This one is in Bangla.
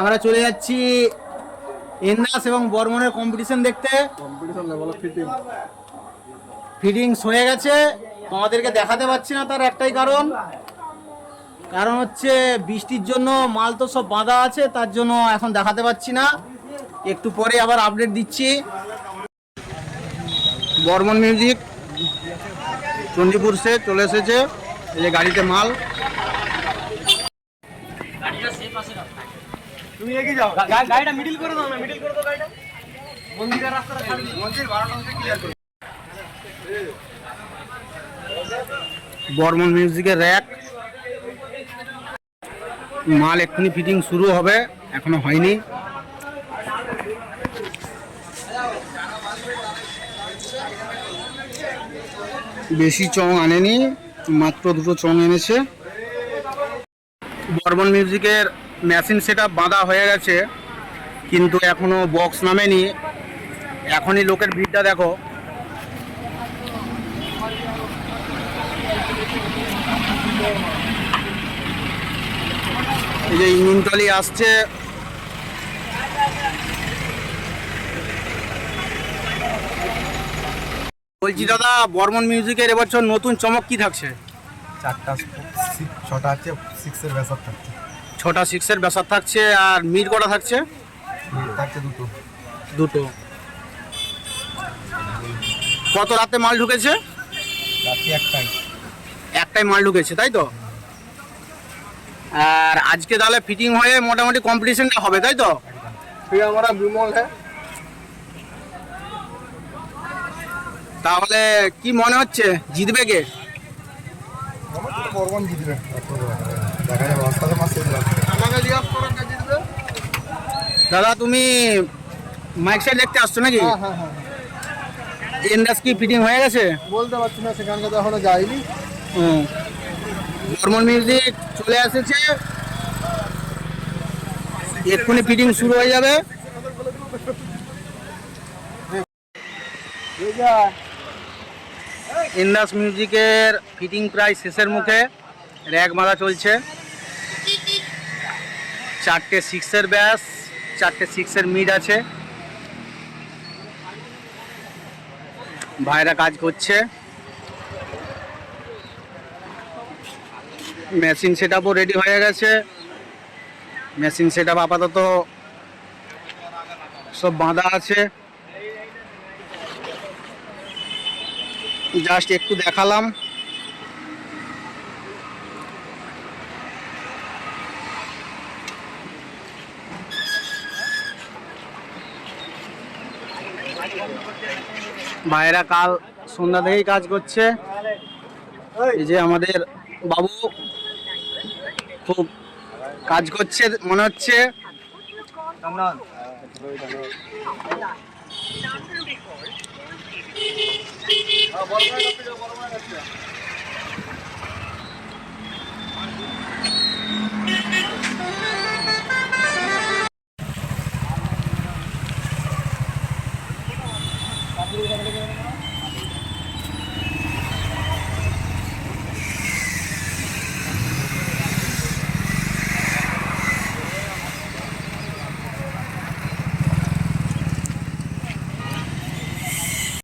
আমরা চলে যাচ্ছি এন্দাস এবং বর্মনের কম্পিটিশন দেখতে। কম্পিটিশন লেভেল ফিটিং ফিটিংস হয়ে গেছে। তোমাদেরকে দেখাতে পাচ্ছি না তার একটাই কারণ। কারণ হচ্ছে বৃষ্টির জন্য মাল তো সব বাঁধা আছে তার জন্য এখন দেখাতে পাচ্ছি না। একটু পরে আবার আপডেট দিচ্ছি। বর্মন মিউজিক চণ্ডীপুর সে চলে এসেছে। এই যে গাড়িতে মাল। তুমি এগিয়ে যাও। গাড়িটা মিডিল করে দাও না মিডিল করে দাও গাড়িটা। মন্দিরের রাস্তাটা দিও মন্দির বারোটা অংশে ক্লিয়ার করে। বর্মন মিউজিকের র্যাক। মাল এক্ষুনি ফিটিং শুরু হবে এখনও হয়নি। বেশি চং আনেনি মাত্র দুটো চং এনেছে। বর্মন মিউজিকের মেশিন সেটা বাঁধা হয়ে গেছে, কিন্তু এখনও বক্স নামেনি। এখনই লোকের ভিড়টা দেখো। এই যে ইঞ্জিন আসছে। বলছি, দাদা, বর্মন মিউজিকের এবছর নতুন চমক কি থাকছে? চারটা ছটা আছে সিক্সের ব্যাসার থাকছে। ছটা সিক্সের বেসার থাকছে আর মিট কটা থাকছে? দুটো। কত রাতে মাল ঢুকেছে? একটাই। একটাই মাল ঢুকেছে তাই তো? আর আজকে তাহলে ফিটিং হয়ে মোটামুটি কম্পিটিশনটা হবে তাই তো? আমরা বিমল হ্যাঁ। তাহলে কি মনে হচ্ছে? জিতবে কে? জিতবে দেখা যাবে মাসে দাদা তুমি মাইক সাইড দেখতে আসছো নাকি? হ্যাঁ হ্যাঁ হ্যাঁ। ইন্ডাস কি ফিটিং হয়ে গেছে? বলতে পারছি না সেখানটা তো এখনও যাইনি। নর্মাল মিউজিক চলে এসেছে। এক্ষুনি ফিটিং শুরু হয়ে যাবে। ইন্ডাস মিউজিকের ফিটিং প্রায় শেষের মুখে। র্যাক বাঁধা চলছে। চারটে সিক্সের ব্যাস, চারটে সিক্সের মিড আছে। ভাইরা কাজ করছে। মেশিন সেট রেডি হয়ে গেছে। মেশিন সেট আপ আপাতত সব বাঁধা আছে। জাস্ট একটু দেখালাম। ভাইরা কাল সন্ধ্যা থেকেই কাজ করছে। এই যে আমাদের বাবু খুব কাজ করছে মনে হচ্ছে।